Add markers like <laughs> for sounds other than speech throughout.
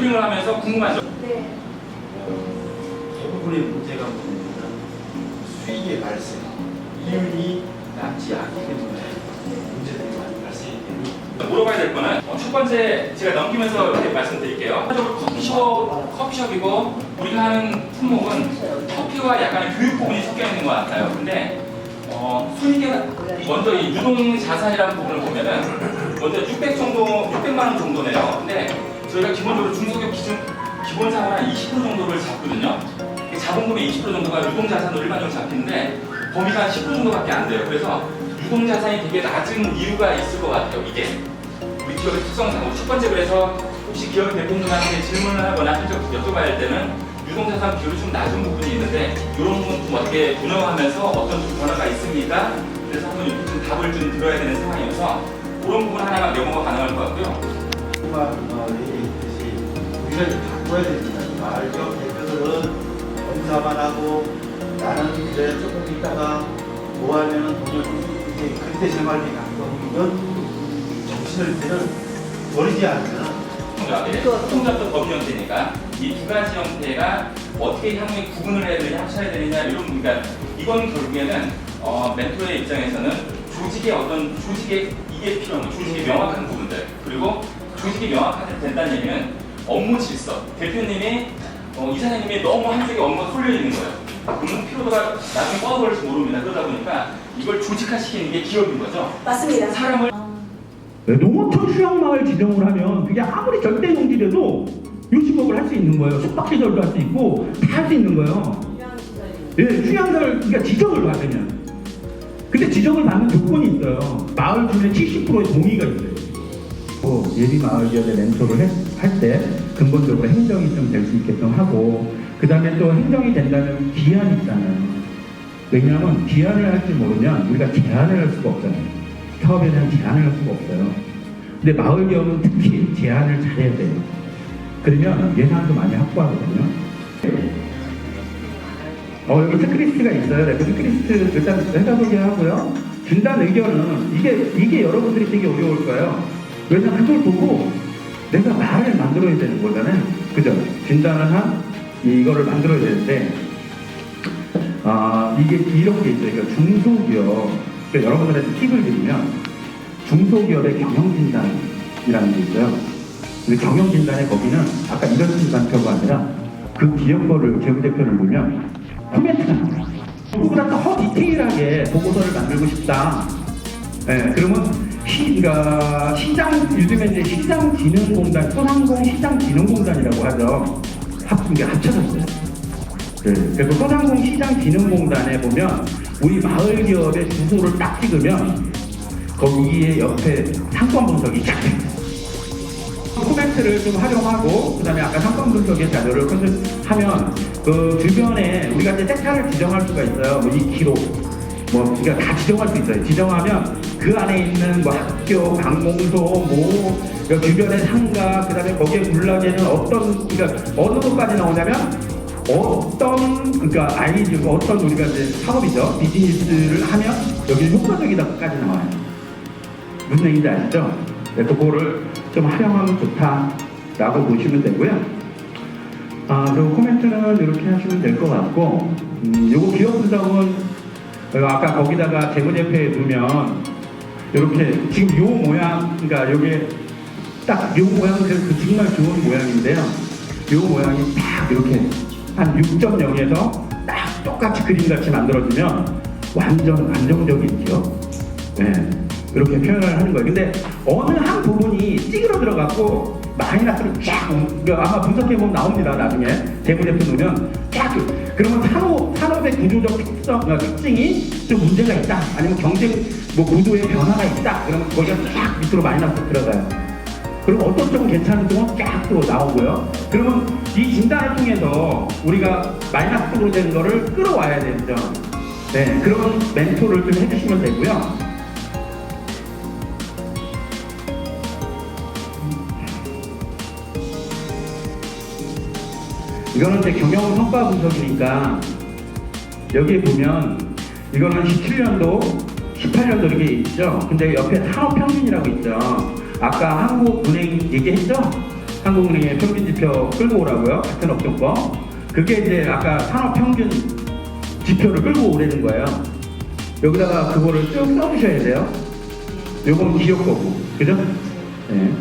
멘토링을 하면서 궁금한 점. 네. 대부분의 문제가 뭐냐면 수익의 발생, 이윤이 남지 않기 때문에 문제들이 많이 발생이 되니 물어봐야 될 거는 어, 첫 번째 제가 넘기면서 이렇게 말씀드릴게요. 커피숍, 커피숍이고 우리가 하는 품목은 커피와 약간의 교육 부분이 섞여 있는 것 같아요. 근데 어, 수익이 먼저 이 유동 자산이라는 부분을 보면은 먼저 600 정도, 600만 원 정도네요. 근데 저희가 기본적으로 중소기업 기준 기본 자본 한20% 정도를 잡거든요. 이 자본금의 20% 정도가 유동 자산으로 일반적으로 잡히는데 범위가 한10% 정도밖에 안 돼요. 그래서 유동 자산이 되게 낮은 이유가 있을 것 같아요. 이게 우리 기업의 특성상 첫 번째 그래서 혹시 기업 대표님한테 질문을 하거나 실적 여쭤봐야 할 때는 유동자산 비율이 좀 낮은 부분이 있는데 이런 부분 좀 어떻게 운영하면서 어떤 좀 변화가 있습니까? 그래서 한번 이렇게 좀 답을 좀 들어야 되는 상황이어서 그런 부분 하나만 메모가 가능할 것 같고요. 이제 바꿔야 됩니다. 마을 기업 대표들은 검사만 하고 나는 이제 조금 있다가 뭐 하면은 돈을 이게 그때 생활비 갖고 이런 정신을 들은 버리지 않으면 법인 형태니까 이 두 가지 형태가 어떻게 향후에 구분을 해야 되느냐 합쳐야 되느냐 이런 그러니까 이건 결국에는 어, 멘토의 입장에서는 조직의 어떤 조직의 이게 필요한 거 조직의 명확한 부분들. 그리고 조직이 명확하게 된다는 얘기는 업무 질서 대표님이 어, 이사장님이 너무 한쪽에 업무가 쏠려 있는 거예요 그러면 피로도가 나중에 뻗어버릴지 모릅니다 그러다 보니까 이걸 조직화시키는 게 기업인 거죠 맞습니다. 사람을 네, 농어촌 휴양마을 지정을 하면 그게 아무리 절대 농지라도 요식업을 할 수 있는 거예요. 숙박시설도 할 수 있고 다 할 수 있는 거예요. 예, 휴양을 그러니까 지정을 받으면. 근데 지정을 받는 조건이 있어요. 마을 주민의 70%의 동의가 있어요. 뭐 예비 마을 기업의 멘토를 할 때 근본적으로 행정이 좀 될 수 있게끔 하고 그 다음에 또 행정이 된다면 기한이 있잖아요. 왜냐하면 기한을 할줄 모르면 우리가 제한을 할 수가 없잖아요. 사업에 대한 제한을 할 수가 없어요. 근데 마을 기업은 특히 제한을 잘해야 돼요. 그러면 예산도 많이 확보하거든요. 어, 여기 체크리스트가 있어요. 네, 그 체크리스트 일단 해다보게 하고요. 진단 의견은 이게, 이게 여러분들이 되게 어려울 거예요. 왜냐면 그걸 보고 내가 말을 만들어야 되는 거잖아요. 그죠? 진단을 한 이거를 만들어야 되는데, 아, 이게 이런 게 있어요. 그러니까 중소기업, 그러니까 여러분들한테 팁을 드리면, 중소기업의 경영진단이라는 게 있어요. 근데 경영진단에 거기는 아까 이런 진단표가 아니라 그 기업 거를 재무 대표를 보면 코멘트가 나와요. 누구보다 더 디테일하게 보고서를 만들고 싶다. 예, 그러면 시, 그러니까 시장, 요즘에 이제 시장진흥공단, 소상공 시장진흥공단이라고 하죠. 합, 이게 합쳐졌어요. 네, 그래서 소상공 시장진흥공단에 보면 우리 마을 기업의 주소를 딱 찍으면 거기에 옆에 상권 분석이 쫙. 코멘트를 좀 활용하고 그다음에 아까 상권 분석의 자료를 컨셉하면 그 주변에 우리가 이제 섹터를 지정할 수가 있어요. 뭐 2kg 뭐 우리가 다 지정할 수 있어요. 지정하면 그 안에 있는 뭐 학교, 방공소, 뭐그 주변의 상가, 그다음에 거기에 군락에는 어떤 그러니까 어느 것까지 나오냐면 어떤 그러니까 아이디 어떤 우리가 이제 사업이죠 비즈니스를 하면 여기 효과적이다까지 나와요. 무슨 얘기인지 아시죠? 네, 그거를 좀 활용하면 좋다라고 보시면 되고요. 아, 그리고 코멘트는 이렇게 하시면 될 것 같고, 음, 요거 기업 분석은 어, 아까 거기다가 재무제표에 두면 이렇게 지금 요 모양, 그러니까 요게 딱 요 모양은 그 정말 좋은 모양인데요. 요 모양이 딱 이렇게 한 6.0에서 딱 똑같이 그림같이 만들어지면 완전 안정적인 기업. 네, 이렇게 표현을 하는 거예요. 근데 어느 한 부분이 찌그러 들어갔고 마이너스를 쫙, 그 아마 분석해보면 나옵니다. 나중에 재무제표 놓으면 쫙. 그러면 산업, 산업의 구조적 특성, 어, 특징이 좀 문제가 있다. 아니면 경쟁 뭐 구도의 변화가 있다. 그러면 거기가 쫙 밑으로 마이너스 들어가요. 그리고 어떤 쪽은 괜찮은 쪽은 쫙또 나오고요. 그러면 이 진단을 통해서 우리가 마이너스로 된 거를 끌어와야 되죠. 네, 그런 멘토를 좀 해주시면 되고요. 이거는 이제 경영 성과 분석이니까 여기에 보면 이거는 17년도, 18년도 이렇게 있죠. 근데 옆에 산업 평균이라고 있죠. 아까 한국은행 얘기했죠? 한국은행의 평균 지표 끌고 오라고요. 같은 업종 거. 그게 이제 아까 산업 평균 지표를 끌고 오라는 거예요. 여기다가 그거를 쭉 써주셔야 돼요. 요건 기록 거고. 그죠? 네.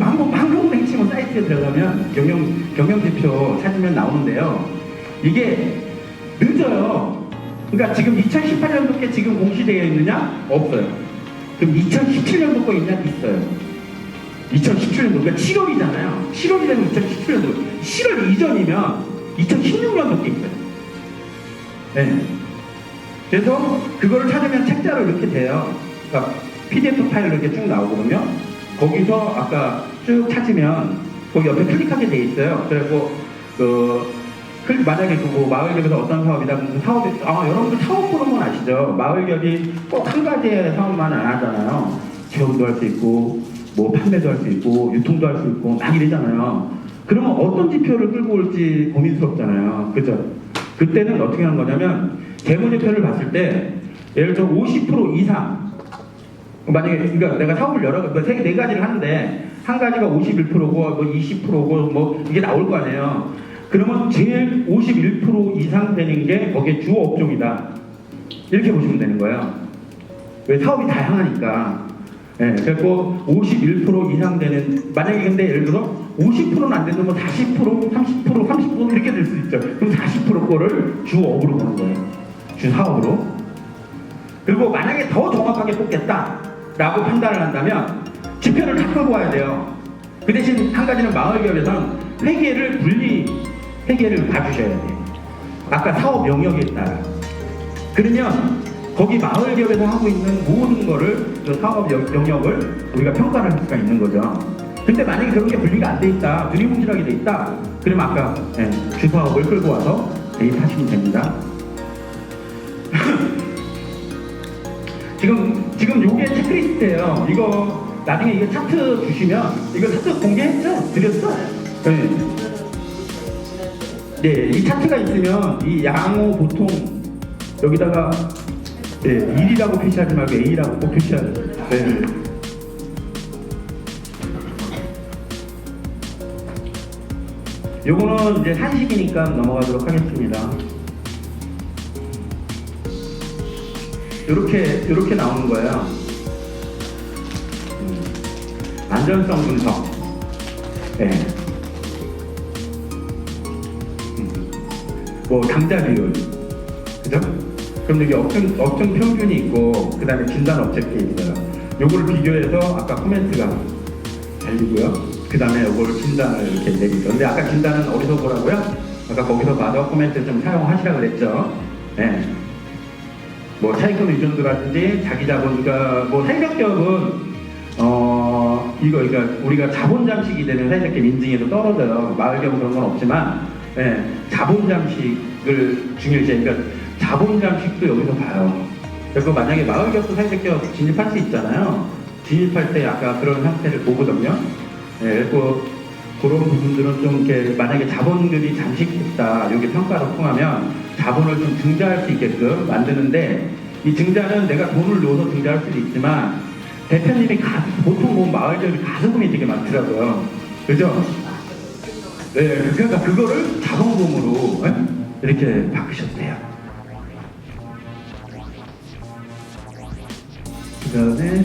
한국 한국은행 치고 사이트에 들어가면 경영 경영 지표 찾으면 나오는데요. 이게 늦어요. 그러니까 지금 2018년도 게 지금 공시되어 있느냐? 없어요. 그럼 2017년도 거 있냐? 있어요. 2017년도 그러니까 7월이잖아요. 7월이 되면 2017년도 7월 이전이면 2016년도 게 있어요. 네. 그래서 그거를 찾으면 책자로 이렇게 돼요. 그러니까 PDF 파일로 이렇게 쭉 나오거든요. 거기서 아까 쭉 찾으면 거기 옆에 클릭하게 돼 있어요. 그리고 그 클릭 만약에 그뭐 마을협에서 어떤 사업이다 그러면 사업이 아 여러분들 사업 보는 건 아시죠? 마을협이 꼭 한 가지의 사업만 안 하잖아요. 체험도 할 수 있고 뭐 판매도 할 수 있고 유통도 할 수 있고 막 이러잖아요. 그러면 어떤 지표를 끌고 올지 고민스럽잖아요. 그죠? 그때는 어떻게 하는 거냐면 재무제표를 봤을 때 예를 들어 50% 이상 만약에 그러니까 내가 사업을 여러 뭐 세, 네 가지를 하는데 한 가지가 51%고 뭐 20%고 뭐 이게 나올 거 아니에요. 그러면 제일 51% 이상 되는 게 거기에 주 업종이다. 이렇게 보시면 되는 거예요. 왜 사업이 다양하니까. 예, 그래서 51% 이상 되는 만약에 근데 예를 들어 50%는 안 되도 뭐 40%, 30%, 30% 이렇게 될 수 있죠. 그럼 40% 거를 주업으로 보는 거예요. 주 사업으로. 그리고 만약에 더 정확하게 뽑겠다라고 판단을 한다면 지표를 다 끌고 와야 돼요. 그 대신 한 가지는 마을기업에서는 회계를 분리 회계를 봐주셔야 돼요. 아까 사업 영역에 따라. 그러면 거기 마을 기업에서 하고 있는 모든 거를 그 사업 영- 영역을 우리가 평가를 할 수가 있는 거죠. 근데 만약에 그런 게 분리가 안 돼 있다, 두리뭉실하게 돼 있다, 그러면 아까 예, 주사업을 끌고 와서 대입하시면 됩니다. <laughs> 지금 지금 요게 체크리스트예요. 이거 나중에 이거 차트 주시면 이거 차트 공개했죠? 드렸어? 네. 네, 이 차트가 있으면 이 양호 보통 여기다가 네, 1이라고 표시하지 말고 A라고 꼭 표시하세요. 네. 요거는 이제 한식이니까 넘어가도록 하겠습니다. 이렇게 이렇게 나오는 거예요. 음, 안전성 분석. 네. 뭐 당자 비율, 그죠? 그럼 여기 업종 업종 평균이 있고 그 다음에 진단 업체게 있어요. 요거를 비교해서 아까 코멘트가 달리고요. 그 다음에 요거를 진단을 이렇게 내리죠. 근데 아까 진단은 어디서 보라고요? 아까 거기서 봐서 코멘트 좀 사용하시라 그랬죠. 네. 뭐 차익금 의존도라든지 자기 자본 그러니까 뭐 사회적기업은 어 이거 그러니까 우리가 자본 잠식이 되면 사회적기업 인증에도 떨어져요 마을기업은 그런 건 없지만 예, 자본 잠식을 중요시해 그러니까 자본 잠식도 여기서 봐요 그리고 만약에 마을기업도 사회적 기업 진입할 수 있잖아요 진입할 때 아까 그런 형태를 보거든요 예, 그리고 그런 부분들은 좀 이렇게 만약에 자본들이 잠식됐다 이게 평가로 통하면 자본을 좀 증자할 수 있게끔 만드는데 이 증자는 내가 돈을 넣어서 증자할 수도 있지만 대표님이 가, 보통 보면 마을적인 가소금이 되게 많더라고요. 그죠? 네, 그러니까 그거를 자본금으로 예? 이렇게 바꾸셨대요. 그 다음에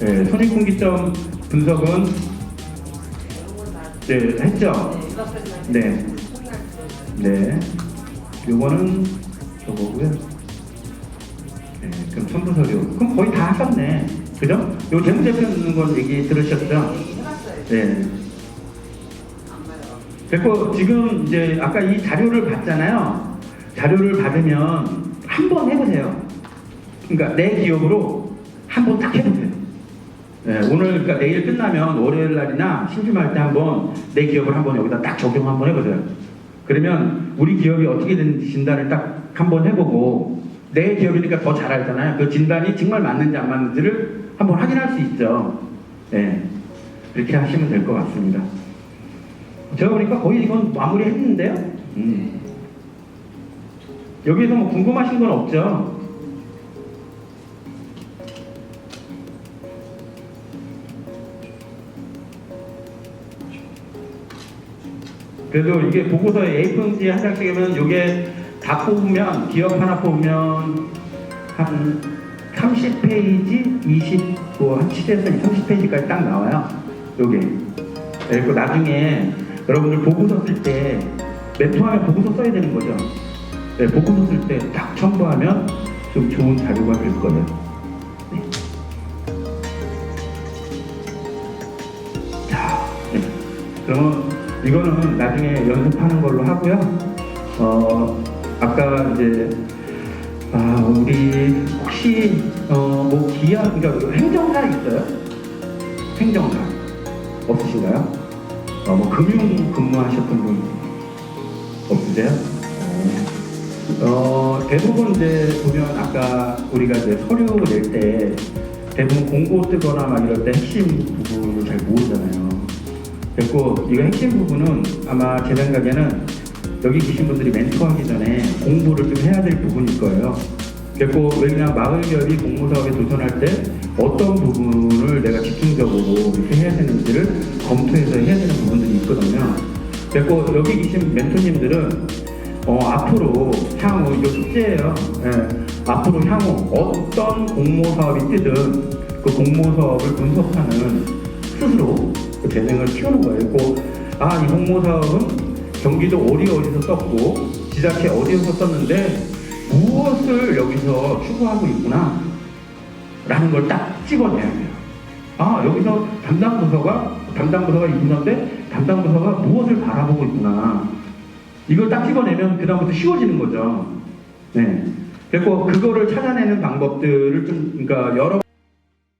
네, 손익분기점 분석은 네, 했죠? 네. 네. 요거는 저거고요. 네, 그럼 첨부 서류. 그럼 거의 다 하셨네. 그죠? 요 재무제표 넣는 건 얘기 들으셨죠? 네. 그리고 지금 이제 아까 이 자료를 받잖아요. 자료를 받으면 한 번 해보세요. 그러니까 내 기억으로 한 번 딱 해보세요. 네, 오늘 그러니까 내일 끝나면 월요일 날이나 심심할 때 한번 내 기업을 한번 여기다 딱 적용 한번 해보세요. 그러면 우리 기업이 어떻게 되는지 진단을 딱 한번 해보고 내 기업이니까 더 잘 알잖아요. 그 진단이 정말 맞는지 안 맞는지를 한번 확인할 수 있죠. 네. 그렇게 하시면 될 것 같습니다. 제가 보니까 거의 이건 마무리 했는데요. 음. 여기에서 뭐 궁금하신 건 없죠? 그래도 이게 보고서에 A4지 한 장씩이면 이게 다 뽑으면 기업 하나 뽑으면 한 30페이지, 20, 뭐한 7에서 30페이지까지 딱 나와요. 요게. 그리고 나중에 여러분들 보고서 쓸 때 멘토하면 보고서 써야 되는 거죠. 네, 보고서 쓸 때 딱 첨부하면 좀 좋은 자료가 될 거예요. 네. 자, 네. 그러면 이거는 나중에 연습하는 걸로 하고요. 어, 아까 이제 아 우리 혹시 어뭐 기아 그러니까 행정사 있어요? 행정사 없으신가요? 어 뭐 금융 근무하셨던 분 없으세요? 어, 어, 대부분 이제 보면 아까 우리가 이제 서류 낼 때 대부분 공고 뜨거나 막 이럴 때 핵심 부분을 잘 모르잖아요. 그리고 이거 핵심 부분은 아마 제 생각에는 여기 계신 분들이 멘토하기 전에 공부를 좀 해야 될 부분일 거예요. 그리고 왜냐면 마을기업이 공모사업에 도전할 때 어떤 부분을 내가 집중적으로 이렇게 해야 되는지를 검토해서 해야 되는 부분들이 있거든요. 그리고 여기 계신 멘토님들은 어, 앞으로 향후 이거 숙제예요. 예, 앞으로 향후 어떤 공모사업이 뜨든 그 공모사업을 분석하는 스스로 그 재능을 키우는 거예요. 그리고 아, 이 공모사업은 경기도 어디 어디서 썼고 지자체 어디에서 썼는데 무엇을 여기서 추구하고 있구나 라는 걸 딱 찍어내야 돼요. 아, 여기서 담당 부서가 담당 부서가 이 부서인데 담당 부서가 무엇을 바라보고 있구나. 이걸 딱 찍어내면 그 다음부터 쉬워지는 거죠. 네. 그리고 그거를 찾아내는 방법들을 좀 그러니까 여러